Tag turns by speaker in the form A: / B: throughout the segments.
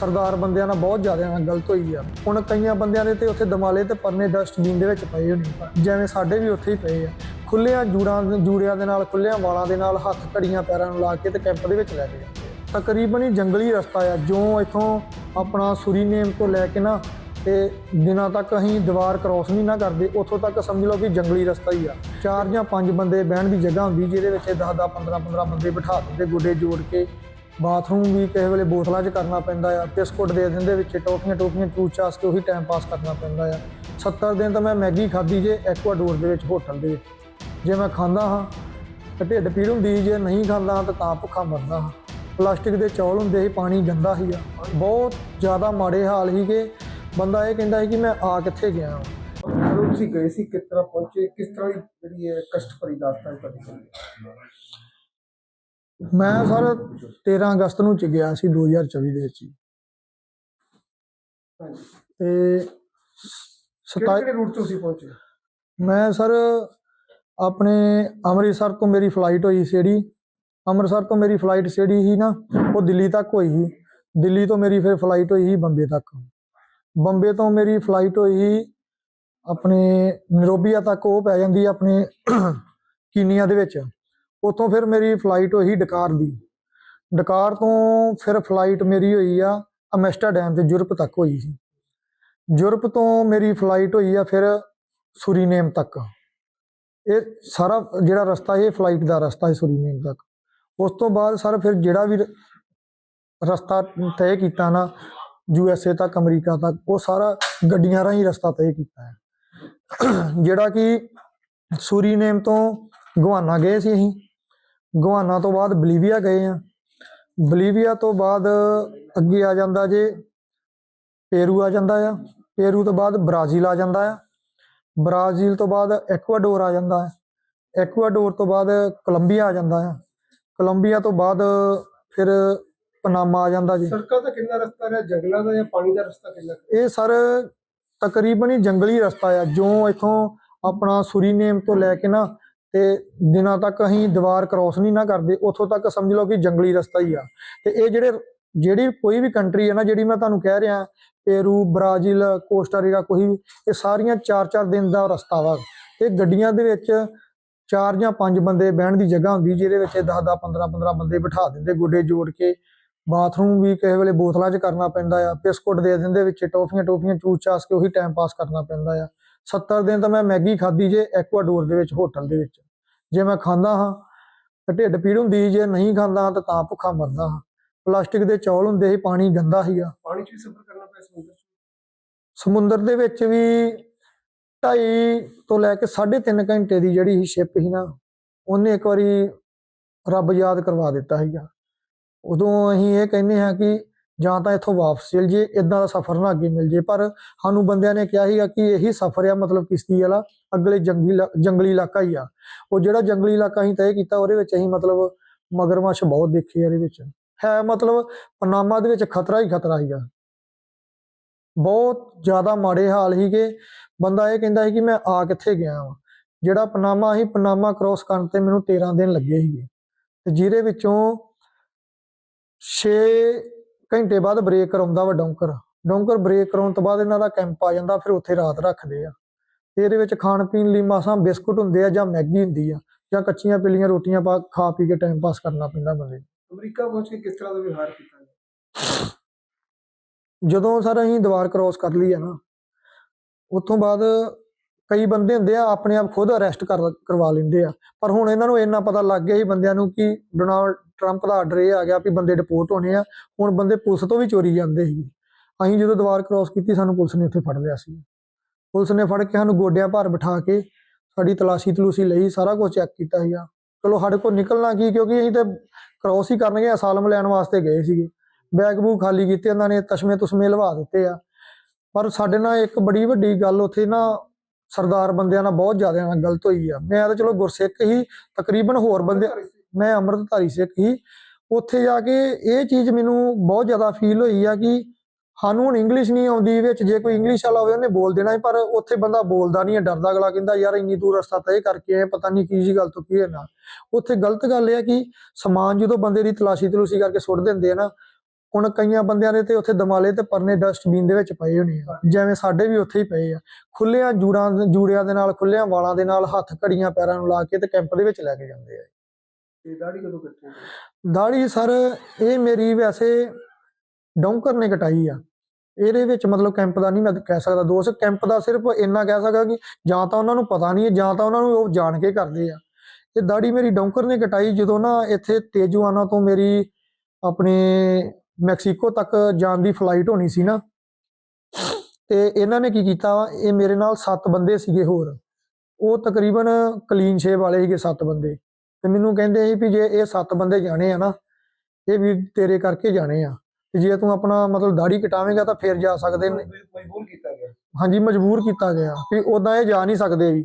A: ਸਰਦਾਰ ਬੰਦਿਆਂ ਨਾਲ ਬਹੁਤ ਜ਼ਿਆਦਾ ਨਾਲ ਗਲਤ ਹੋਈ ਆ। ਹੁਣ ਕਈਆਂ ਬੰਦਿਆਂ ਦੇ ਤੇ ਉੱਥੇ ਦਮਾਲੇ ਤੇ ਪਰਨੇ ਡਸਟਬਿਨ ਦੇ ਵਿੱਚ ਪਏ ਹੋਣੇ ਜਿਵੇਂ ਸਾਡੇ ਵੀ ਉੱਥੇ ਹੀ ਪਏ ਆ। ਖੁੱਲਿਆਂ ਜੂੜਾਂ ਜੂੜਿਆਂ ਦੇ ਨਾਲ ਖੁੱਲਿਆਂ ਵਾਲਾਂ ਦੇ ਨਾਲ ਹੱਥ ਘੜੀਆਂ ਪੈਰਾਂ ਨੂੰ ਲਾ ਕੇ ਤੇ ਕੈਂਪ ਦੇ ਵਿੱਚ ਲੈ ਕੇ ਜਾਂਦੇ ਤਕਰੀਬਨ ਹੀ ਜੰਗਲੀ ਰਸਤਾ ਆ। ਜੋ ਇੱਥੋਂ ਆਪਣਾ ਸੁਰੀਨੇਮ ਤੋਂ ਲੈ ਕੇ ਨਾ ਤੇ ਦਿਨਾਂ ਤੱਕ ਅਸੀਂ ਦੀਵਾਰ ਕ੍ਰੋਸ ਨਹੀਂ ਨਾ ਕਰਦੇ, ਉੱਥੋਂ ਤੱਕ ਸਮਝ ਲਓ ਕਿ ਜੰਗਲੀ ਰਸਤਾ ਹੀ ਆ। ਚਾਰ ਜਾਂ ਪੰਜ ਬੰਦੇ ਬਹਿਣ ਦੀ ਜਗ੍ਹਾ ਹੁੰਦੀ ਜਿਹਦੇ ਵਿੱਚ 10 10 15 15 ਬੰਦੇ ਬਿਠਾ ਦਿੰਦੇ, ਗੋਡੇ ਜੋੜ ਕੇ ਬਾਥਰੂਮ ਵੀ ਕਿਸੇ ਵੇਲੇ ਬੋਤਲਾਂ 'ਚ ਕਰਨਾ ਪੈਂਦਾ ਆ, ਬਿਸਕੁਟ ਦੇ ਦਿੰਦੇ ਵਿੱਚ, ਟੋਫੀਆਂ ਟੋਫੀਆਂ, ਚੂਸ ਚਾਸ ਕੇ ਉਹੀ ਟਾਈਮ ਪਾਸ ਕਰਨਾ ਪੈਂਦਾ ਆ। 70 ਦਿਨ ਤਾਂ ਮੈਂ ਮੈਗੀ ਖਾਧੀ ਜੇ ਐਕਵਾਡੋਰ ਦੇ ਵਿੱਚ ਹੋਟਲ ਦੇ। ਜੇ ਮੈਂ ਖਾਂਦਾ ਹਾਂ ਤਾਂ ਢਿੱਡ ਪੀੜ ਹੁੰਦੀ, ਜੇ ਨਹੀਂ ਖਾਂਦਾ ਹਾਂ ਤਾਂ ਤਾਂ ਭੁੱਖਾ ਮਰਦਾ ਹਾਂ। ਪਲਾਸਟਿਕ ਦੇ ਚੌਲ ਹੁੰਦੇ ਸੀ, ਪਾਣੀ ਗੰਦਾ ਸੀਗਾ। ਬਹੁਤ ਜ਼ਿਆਦਾ ਮਾੜੇ ਹਾਲ ਸੀਗੇ। ਬੰਦਾ ਇਹ ਕਹਿੰਦਾ ਸੀ ਕਿ ਮੈਂ ਆ ਕਿੱਥੇ ਗਿਆ ਹਾਂ।
B: ਜਦੋਂ ਤੁਸੀਂ ਗਏ ਸੀ ਕਿਸ ਤਰ੍ਹਾਂ ਪਹੁੰਚੇ? ਕਿਸ ਤਰ੍ਹਾਂ ਦੀ ਜਿਹੜੀ ਹੈ ਕਸ਼ਟ ਭਰੀ ਦਾਸਤਾਨ ਤੁਹਾਡੀ
A: ਮੈਂ ਸਰ 13 ਅਗਸਤ ਨੂੰ ਚ ਗਿਆ ਸੀ 2024 ਦੇ ਵਿੱਚ। ਹੀ।
B: ਹਾਂਜੀ।
A: ਤੇ
B: ਕਿਹੜੇ
A: 27
B: ਕਿਹੜੇ ਰੂਟ ਤੋਂ ਤੁਸੀਂ ਪਹੁੰਚੇ?
A: ਮੈਂ ਸਰ ਆਪਣੇ ਅੰਮ੍ਰਿਤਸਰ ਤੋਂ ਮੇਰੀ ਫਲਾਈਟ ਹੋਈ ਸੀ ਜਿਹੜੀ। ਅੰਮ੍ਰਿਤਸਰ ਤੋਂ ਮੇਰੀ ਫਲਾਈਟ ਜਿਹੜੀ ਸੀ ਨਾ ਉਹ ਦਿੱਲੀ ਤੱਕ ਹੋਈ ਸੀ। ਦਿੱਲੀ ਤੋਂ ਮੇਰੀ ਫਿਰ ਫਲਾਈਟ ਹੋਈ ਸੀ ਬੰਬੇ ਤੱਕ। ਬੰਬੇ ਤੋਂ ਮੇਰੀ ਫਲਾਈਟ ਹੋਈ ਸੀ ਆਪਣੇ ਨਰੋਬੀਆ ਤੱਕ ਉਹ ਪੈ ਜਾਂਦੀ ਆਪਣੇ ਕੀਨੀਆ ਦੇ ਵਿੱਚ। ਉੱਥੋਂ ਫਿਰ ਮੇਰੀ ਫਲਾਈਟ ਹੋਈ ਡਕਾਰ ਦੀ। ਡਕਾਰ ਤੋਂ ਫਿਰ ਫਲਾਈਟ ਮੇਰੀ ਹੋਈ ਆ ਅਮੈਸਟਰਡੈਮ ਤੇ ਯੂਰਪ ਤੱਕ ਹੋਈ ਸੀ। ਯੂਰਪ ਤੋਂ ਮੇਰੀ ਫਲਾਈਟ ਹੋਈ ਆ ਫਿਰ ਸੁਰੀਨੇਮ ਤੱਕ। ਇਹ ਸਾਰਾ ਜਿਹੜਾ ਰਸਤਾ ਇਹ ਫਲਾਈਟ ਦਾ ਰਸਤਾ ਹੈ ਸੁਰੀਨੇਮ ਤੱਕ। ਉਸ ਤੋਂ ਬਾਅਦ ਸਰ ਫਿਰ ਜਿਹੜਾ ਵੀ ਰਸਤਾ ਤੈਅ ਕੀਤਾ ਨਾ ਯੂ ਐਸ ਏ ਤੱਕ, ਅਮਰੀਕਾ ਤੱਕ, ਉਹ ਸਾਰਾ ਗੱਡੀਆਂ ਰਾਹੀਂ ਰਸਤਾ ਤੈਅ ਕੀਤਾ ਹੈ। ਜਿਹੜਾ ਕਿ ਸੁਰੀਨੇਮ ਤੋਂ ਗਵਾਨਾ ਗਏ ਸੀ ਅਸੀਂ। ਗਵਾਨਾ ਤੋਂ ਬਾਅਦ ਬਲੀਵੀਆ ਗਏ ਆ। ਬਲੀਵੀਆ ਤੋਂ ਬਾਅਦ ਅੱਗੇ ਆ ਜਾਂਦਾ ਜੇ ਪੇਰੂ ਆ ਜਾਂਦਾ ਆ। ਪੇਰੂ ਤੋਂ ਬਾਅਦ ਬ੍ਰਾਜ਼ੀਲ ਆ ਜਾਂਦਾ ਆ। ਬ੍ਰਾਜ਼ੀਲ ਤੋਂ ਬਾਅਦ ਐਕਵਾਡੋਰ ਆ ਜਾਂਦਾ ਹੈ ਐਕਵਾਡੋਰ ਤੋਂ ਬਾਅਦ ਕੋਲੰਬੀਆ ਆ ਜਾਂਦਾ ਹੈ ਕੋਲੰਬੀਆ ਤੋਂ ਬਾਅਦ ਫਿਰ ਪਨਾਮਾ ਆ ਜਾਂਦਾ ਜੀ।
B: ਸੜਕਾਂ ਦਾ ਕਿੰਨਾ ਰਸਤਾ ਹੈ ਜੰਗਲਾਂ ਦਾ ਜਾਂ ਪਾਣੀ ਦਾ ਰਸਤਾ ਕਿੰਨਾ?
A: ਇਹ ਸਰ ਤਕਰੀਬਨ ਹੀ ਜੰਗਲੀ ਰਸਤਾ ਆ। ਜੋ ਇਥੋਂ ਆਪਣਾ ਸੁਰੀਨੇਮ ਤੋਂ ਲੈ ਕੇ ਨਾ ਤੇ ਦਿਨਾਂ ਤੱਕ ਅਸੀਂ ਦੀਵਾਰ ਕ੍ਰੋਸ ਨਹੀਂ ਨਾ ਕਰਦੇ, ਉੱਥੋਂ ਤੱਕ ਸਮਝ ਲਓ ਕਿ ਜੰਗਲੀ ਰਸਤਾ ਹੀ ਆ। ਤੇ ਇਹ ਜਿਹੜੇ, ਜਿਹੜੀ ਕੋਈ ਵੀ ਕੰਟਰੀ ਹੈ ਨਾ, ਜਿਹੜੀ ਮੈਂ ਤੁਹਾਨੂੰ ਕਹਿ ਰਿਹਾ ਪੇਰੂ ਬ੍ਰਾਜ਼ੀਲ ਕੋਸਟਾਰੀਕਾ ਕੋਈ ਵੀ, ਇਹ ਸਾਰੀਆਂ 4-4 ਦਿਨ ਦਾ ਰਸਤਾ ਵਾ। ਤੇ ਗੱਡੀਆਂ ਦੇ ਵਿੱਚ ਚਾਰ ਜਾਂ ਪੰਜ ਬੰਦੇ ਬਹਿਣ ਦੀ ਜਗ੍ਹਾ ਹੁੰਦੀ, ਜਿਹਦੇ ਵਿੱਚ 10-10 15-15 ਬੰਦੇ ਬਿਠਾ ਦਿੰਦੇ, ਗੋਡੇ ਜੋੜ ਕੇ। ਬਾਥਰੂਮ ਵੀ ਕਿਸੇ ਵੇਲੇ ਬੋਤਲਾਂ 'ਚ ਕਰਨਾ ਪੈਂਦਾ ਆ, ਬਿਸਕੁਟ ਦੇ ਦਿੰਦੇ ਵਿੱਚ ਟੋਫੀਆਂ ਟੋਫੀਆਂ ਚੂਸ ਚਾਸ ਕੇ ਉਹੀ ਟਾਈਮ ਪਾਸ ਕਰਨਾ ਪੈਂਦਾ ਆ। 70 ਦਿਨ ਤਾਂ ਮੈਂ ਮੈਗੀ ਖਾਧੀ ਜੇ ਐਕਵਾਡੋਰ ਦੇ ਵਿੱਚ ਹੋਟਲ ਦੇ ਵਿੱਚ। ਜੇ ਮੈਂ ਖਾਂਦਾ ਹਾਂ ਤਾਂ ਢਿੱਡ ਪੀੜ ਹੁੰਦੀ ਜੇ ਨਹੀਂ ਖਾਂਦਾ ਹਾਂ ਤਾਂ ਤਾਂ ਭੁੱਖਾ ਮਰਦਾ ਹਾਂ। ਪਲਾਸਟਿਕ ਦੇ ਚੌਲ ਹੁੰਦੇ ਸੀ ਪਾਣੀ ਗੰਦਾ ਸੀਗਾ।
B: ਪਾਣੀ 'ਚ ਵੀ ਸਫ਼ਰ ਕਰਨਾ ਪਿਆ ਸਮੁੰਦਰ 'ਚ?
A: ਸਮੁੰਦਰ ਦੇ ਵਿੱਚ ਵੀ 2.5 ਤੋਂ ਲੈ ਕੇ 3.5 ਘੰਟੇ ਦੀ ਜਿਹੜੀ ਸ਼ਿਪ ਸੀ ਨਾ ਉਹਨੇ ਇੱਕ ਵਾਰੀ ਰੱਬ ਯਾਦ ਕਰਵਾ ਦਿੱਤਾ ਸੀਗਾ। ਉਦੋਂ ਅਸੀਂ ਇਹ ਕਹਿੰਦੇ ਹਾਂ ਕਿ ਜਾਂ ਤਾਂ ਇੱਥੋਂ ਵਾਪਸ ਚਲ ਜੇ ਇਦਾਂ ਦਾ ਸਫ਼ਰ ਨਾ ਅੱਗੇ ਮਿਲ ਜੇ ਪਰ ਸਾਨੂੰ ਬੰਦਿਆਂ ਨੇ ਕਿਹਾ ਸੀਗਾ ਕਿ ਇਹੀ ਸਫ਼ਰ ਆ, ਮਤਲਬ ਕਿਸ਼ਤੀ ਵਾਲਾ, ਅਗਲੇ ਜੰਗਲੀ ਇਲਾ- ਜੰਗਲੀ ਇਲਾਕਾ ਹੀ ਆ। ਉਹ ਜਿਹੜਾ ਜੰਗਲੀ ਇਲਾਕਾ ਅਸੀਂ ਤੈਅ ਕੀਤਾ, ਉਹਦੇ ਵਿੱਚ ਅਸੀਂ ਮਤਲਬ ਮਗਰਮੱਛ ਬਹੁਤ ਦੇਖੇ ਇਹਦੇ ਵਿੱਚ। ਹੈ ਮਤਲਬ ਪਨਾਮਾ ਦੇ ਵਿੱਚ ਖਤਰਾ ਹੀ ਖਤਰਾ ਸੀਗਾ। ਬਹੁਤ ਜ਼ਿਆਦਾ ਮਾੜੇ ਹਾਲ ਸੀ ਬੰਦਾ ਇਹ ਕਹਿੰਦਾ ਸੀ ਕਿ ਮੈਂ ਆ ਕਿੱਥੇ ਗਿਆ ਵਾਂ? ਜਿਹੜਾ ਪਨਾਮਾ ਸੀ, ਪਨਾਮਾ ਕ੍ਰੋਸ ਕਰਨ ਤੇ ਮੈਨੂੰ 13 ਦਿਨ ਲੱਗੇ ਸੀਗੇ। ਤੇ ਜਿਹਦੇ ਵਿੱਚੋਂ 6 ਘੰਟੇ ਬਾਅਦ ਬ੍ਰੇਕ ਕਰਾਉਂਦਾ ਵਾ ਡੌਂਕਰ ਡੌਂਕਰ ਬ੍ਰੇਕ ਕਰਾਉਣ ਤੋਂ ਬਾਅਦ ਇਹਨਾਂ ਦਾ ਕੈਂਪ ਆ ਜਾਂਦਾ ਫਿਰ ਉੱਥੇ ਰਾਤ ਰੱਖਦੇ ਆ ਇਹਦੇ ਵਿੱਚ ਖਾਣ ਪੀਣ ਲਈ ਮਾਸਾਂ ਬਿਸਕੁਟ ਹੁੰਦੇ ਆ ਜਾਂ ਮੈਗੀ ਹੁੰਦੀ ਆ ਜਾਂ ਕੱਚੀਆਂ ਪਿੱਲੀਆਂ ਰੋਟੀਆਂ ਪਾ ਖਾ ਪੀ ਕੇ ਟਾਈਮ ਪਾਸ ਕਰਨਾ ਪੈਂਦਾ ਬੰਦੇ ਨੂੰ।
B: ਅਮਰੀਕਾ ਪਹੁੰਚ ਕੇ ਕਿਸ ਤਰ੍ਹਾਂ ਦਾ ਵਿਵਹਾਰ ਕੀਤਾ?
A: ਜਦੋਂ ਸਰ ਅਸੀਂ ਦੀਵਾਰ ਕ੍ਰੋਸ ਕਰ ਲਈ ਆ ਨਾ ਉੱਥੋਂ ਬਾਅਦ ਕਈ ਬੰਦੇ ਹੁੰਦੇ ਆ ਆਪਣੇ ਆਪ ਖੁਦ ਅਰੈਸਟ ਕਰ ਕਰਵਾ ਲੈਂਦੇ ਆ ਪਰ ਹੁਣ ਇਹਨਾਂ ਨੂੰ ਇੰਨਾ ਪਤਾ ਲੱਗ ਗਿਆ ਸੀ ਬੰਦਿਆਂ ਨੂੰ ਕਿ ਡੋਨਾਲਡ ਟਰੰਪ ਦਾ ਆਰਡਰ ਇਹ ਆ ਗਿਆ ਵੀ ਬੰਦੇ ਡਿਪੋਰਟ ਹੋਣੇ ਆ, ਹੁਣ ਬੰਦੇ ਪੁਲਿਸ ਤੋਂ ਵੀ ਚੋਰੀ ਜਾਂਦੇ ਸੀ ਅਸੀਂ ਜਦੋਂ ਦੀਵਾਰ ਕ੍ਰੋਸ ਕੀਤੀ, ਸਾਨੂੰ ਪੁਲਿਸ ਨੇ ਉੱਥੇ ਫੜ ਲਿਆ ਸੀ। ਪੁਲਿਸ ਨੇ ਫੜ ਕੇ ਸਾਨੂੰ ਗੋਡਿਆਂ ਭਾਰ ਬਿਠਾ ਕੇ ਸਾਡੀ ਤਲਾਸ਼ੀ ਤਲੂਸੀ ਲਈ, ਸਾਰਾ ਕੁਝ ਚੈੱਕ ਕੀਤਾ ਸੀਗਾ। ਚਲੋ ਸਾਡੇ ਕੋਲ ਨਿਕਲਣਾ ਕੀ, ਕਿਉਂਕਿ ਅਸੀਂ ਤੇ ਕ੍ਰੋਸ ਹੀ ਕਰਨਗੇ ਅਸਾਲਮ ਲੈਣ ਵਾਸਤੇ ਗਏ ਸੀਗੇ। ਬੈਗ ਬੂਗ ਖਾਲੀ ਕੀਤੇ ਉਹਨਾਂ ਨੇ ਤਸ਼ਮੇ ਤੁਸਮੇ ਲਵਾ ਦਿੱਤੇ ਆ। ਪਰ ਸਾਡੇ ਨਾਲ ਇੱਕ ਬੜੀ ਵੱਡੀ ਗੱਲ, ਉੱਥੇ ਨਾ ਸਰਦਾਰ ਬੰਦਿਆਂ ਨਾਲ ਬਹੁਤ ਜ਼ਿਆਦਾ ਨਾਲ ਗਲਤ ਹੋਈ ਆ। ਮੈਂ ਤਾਂ ਚਲੋ ਗੁਰਸਿੱਖ ਹੀ, ਤਕਰੀਬਨ ਹੋਰ ਬੰਦੇ ਮੈਂ ਅੰਮ੍ਰਿਤਧਾਰੀ ਸਿੱਖ ਹੀ ਉੱਥੇ ਜਾ ਕੇ ਇਹ ਚੀਜ਼ ਮੈਨੂੰ ਬਹੁਤ ਜ਼ਿਆਦਾ ਫੀਲ ਹੋਈ ਆ ਕਿ ਸਾਨੂੰ ਹੁਣ ਇੰਗਲਿਸ਼ ਨਹੀਂ ਆਉਂਦੀ ਵਿੱਚ, ਜੇ ਕੋਈ ਇੰਗਲਿਸ਼ ਵਾਲਾ ਹੋਵੇ ਉਹਨੇ ਬੋਲ ਦੇਣਾ ਪਰ ਉੱਥੇ ਬੰਦਾ ਬੋਲਦਾ ਨਹੀਂ ਹੈ, ਡਰਦਾ ਅਗਲਾ ਕਹਿੰਦਾ, ਯਾਰ ਇੰਨੀ ਦੂਰ ਰਸਤਾ ਤੈਅ ਕਰਕੇ ਆਏ ਪਤਾ ਨਹੀਂ ਕੀ ਜੀ ਗੱਲ ਤੋਂ ਕੀ ਹੈ ਨਾ ਉੱਥੇ ਗਲਤ ਗੱਲ ਹੈ ਕਿ ਸਮਾਨ ਜਦੋਂ ਬੰਦੇ ਦੀ ਤਲਾਸ਼ੀ ਤਲੂਸ਼ੀ ਕਰਕੇ ਸੁੱਟ ਦਿੰਦੇ ਆ ਨਾ, ਹੁਣ ਕਈਆਂ ਬੰਦਿਆਂ ਦੇ ਤੇ ਉੱਥੇ ਦਮਾਲੇ ਤੇ ਪਰਨੇ ਡਸਟਬਿਨ ਦੇ ਵਿੱਚ ਪਏ ਹੋਣੇ ਆ, ਜਿਵੇਂ ਸਾਡੇ ਵੀ ਉੱਥੇ ਹੀ ਪਏ ਆ। ਖੁੱਲਿਆਂ ਜੂੜਾਂ, ਜੂੜਿਆਂ ਦੇ ਨਾਲ ਖੁੱਲਿਆਂ ਵਾਲਾਂ ਦੇ ਨਾਲ ਹੱਥ ਘੜੀਆਂ ਪੈਰਾਂ ਨੂੰ ਲਾ ਕੇ ਤੇ ਕੈਂਪ ਦੇ ਵਿੱਚ ਲੈ ਕੇ ਜਾਂਦੇ ਆ।
B: ਤੇ ਦਾੜੀ ਕਦੋਂ ਕੱਟੇ
A: ਦਾੜੀ ਸਰ, ਇਹ ਮੇਰੀ ਵੈਸੇ ਡੌਂਕਰ ਨੇ ਕਟਾਈ ਆ। ਇਹਦੇ ਵਿੱਚ ਮਤਲਬ ਕੈਂਪ ਦਾ ਨਹੀਂ ਮੈਂ ਕਹਿ ਸਕਦਾ ਦੋਸਤ ਕੈਂਪ ਦਾ ਸਿਰਫ ਇੰਨਾ ਕਹਿ ਸਕਦਾ ਕਿ ਜਾਂ ਤਾਂ ਉਹਨਾਂ ਨੂੰ ਪਤਾ ਨਹੀਂ ਹੈ ਜਾਂ ਤਾਂ ਉਹਨਾਂ ਨੂੰ ਉਹ ਜਾਣ ਕੇ ਕਰਦੇ ਆ। ਇਹ ਦਾੜੀ ਮੇਰੀ ਡੌਂਕਰ ਨੇ ਕਟਾਈ ਜਦੋਂ ਨਾ ਇੱਥੇ ਤੇਜੂਆਨਾ ਤੋਂ ਮੇਰੀ ਆਪਣੇ ਮੈਕਸੀਕੋ ਤੱਕ ਜਾਣ ਦੀ ਫਲਾਈਟ ਹੋਣੀ ਸੀ ਨਾ। ਤੇ ਇਹਨਾਂ ਨੇ ਕੀ ਕੀਤਾ ਇਹ ਮੇਰੇ ਨਾਲ 7 ਬੰਦੇ ਸੀਗੇ ਹੋਰ। ਉਹ ਤਕਰੀਬਨ ਕਲੀਨ ਸ਼ੇਵ ਵਾਲੇ ਸੀਗੇ 7 ਬੰਦੇ। ਤੇ ਮੈਨੂੰ ਕਹਿੰਦੇ ਸੀ ਵੀ ਜੇ ਇਹ 7 ਬੰਦੇ ਜਾਣੇ ਆ ਨਾ ਇਹ ਵੀ ਤੇਰੇ ਕਰਕੇ ਜਾਣੇ ਆ। ਤੇ ਜੇ ਤੂੰ ਆਪਣਾ ਮਤਲਬ ਦਾੜੀ ਕਟਾਵੇਂਗਾ ਤਾਂ ਫਿਰ ਜਾ ਸਕਦੇ ਨੇ।
B: ਮਜਬੂਰ ਕੀਤਾ ਗਿਆ।
A: ਹਾਂਜੀ ਮਜਬੂਰ ਕੀਤਾ ਗਿਆ। ਵੀ ਉਦਾਂ ਇਹ ਜਾ ਨਹੀਂ ਸਕਦੇ ਵੀ।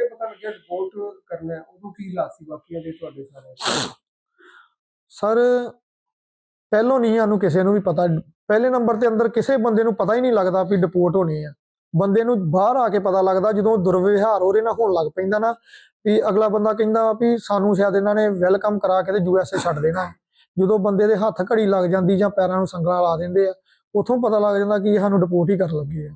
B: ਜਦੋਂ ਇਹ ਪਤਾ ਲੱਗਿਆ ਰਿਪੋਰਟ ਕਰਨਾ ਹੈ, ਉਦੋਂ ਕੀ ਹਾਲਾਤ ਸੀ? ਬਾਕੀਆਂ ਦੇ ਤੁਹਾਡੇ ਸਾਰੇ
A: ਸਰ ਪਹਿਲੋਂ ਨਹੀਂ ਸਾਨੂੰ ਕਿਸੇ ਨੂੰ ਵੀ ਪਤਾ। ਪਹਿਲੇ ਨੰਬਰ ਤੇ ਅੰਦਰ ਕਿਸੇ ਬੰਦੇ ਨੂੰ ਪਤਾ ਹੀ ਨਹੀਂ ਲੱਗਦਾ ਵੀ ਡਿਪੋਰਟ ਹੋਣੇ ਆ। ਬੰਦੇ ਨੂੰ ਬਾਹਰ ਆ ਕੇ ਪਤਾ ਲੱਗਦਾ ਜਦੋਂ ਦੁਰਵਿਵਹਾਰ ਉਹਦੇ ਨਾਲ ਹੋਣ ਲੱਗ ਪੈਂਦਾ ਨਾ ਵੀ ਅਗਲਾ ਬੰਦਾ ਕਹਿੰਦਾ ਵਾ ਵੀ ਸਾਨੂੰ ਸ਼ਾਇਦ ਇਹਨਾਂ ਨੇ ਵੈਲਕਮ ਕਰਾ ਕੇ ਤੇ ਯੂਐਸਏ ਛੱਡ ਦੇਣਾ। ਜਦੋਂ ਬੰਦੇ ਦੇ ਹੱਥ ਘੜੀ ਲੱਗ ਜਾਂਦੀ ਜਾਂ ਪੈਰਾਂ ਨੂੰ ਸੰਗਲਾਂ ਲਾ ਦਿੰਦੇ ਆ ਉਥੋਂ ਪਤਾ ਲੱਗ ਜਾਂਦਾ ਕਿ ਇਹ ਸਾਨੂੰ ਡਿਪੋਰਟ ਹੀ ਕਰਨ ਲੱਗੇ ਆ।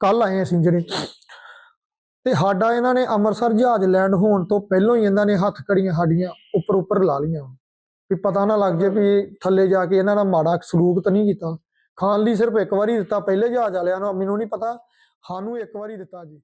A: ਕੱਲ ਆਏ ਅਸੀਂ ਜਿਹੜੇ। ਤੇ ਸਾਡਾ ਇਹਨਾਂ ਨੇ ਅੰਮ੍ਰਿਤਸਰ ਜਹਾਜ਼ ਲੈਂਡ ਹੋਣ ਤੋਂ ਪਹਿਲਾਂ ਹੀ ਇਹਨਾਂ ਨੇ ਹੱਥ ਘੜੀਆਂ ਸਾਡੀਆਂ ਉੱਪਰ ਉੱਪਰ ਲਾ ਲੀਆਂ ਵੀ ਪਤਾ ਨਾ ਲੱਗ ਜੇ ਵੀ ਥੱਲੇ ਜਾ ਕੇ ਇਹਨਾਂ ਨਾਲ ਮਾੜਾ ਸਲੂਕ ਤਾਂ ਨਹੀਂ ਕੀਤਾ। ਖਾਣ ਲਈ ਸਿਰਫ ਇੱਕ ਵਾਰੀ ਦਿੱਤਾ, ਪਹਿਲੇ ਜਹਾਜ਼ ਵਾਲਿਆਂ ਨੂੰ। ਮੈਨੂੰ ਨਹੀਂ ਪਤਾ, ਸਾਨੂੰ ਇੱਕ ਵਾਰੀ ਦਿੱਤਾ ਜੀ।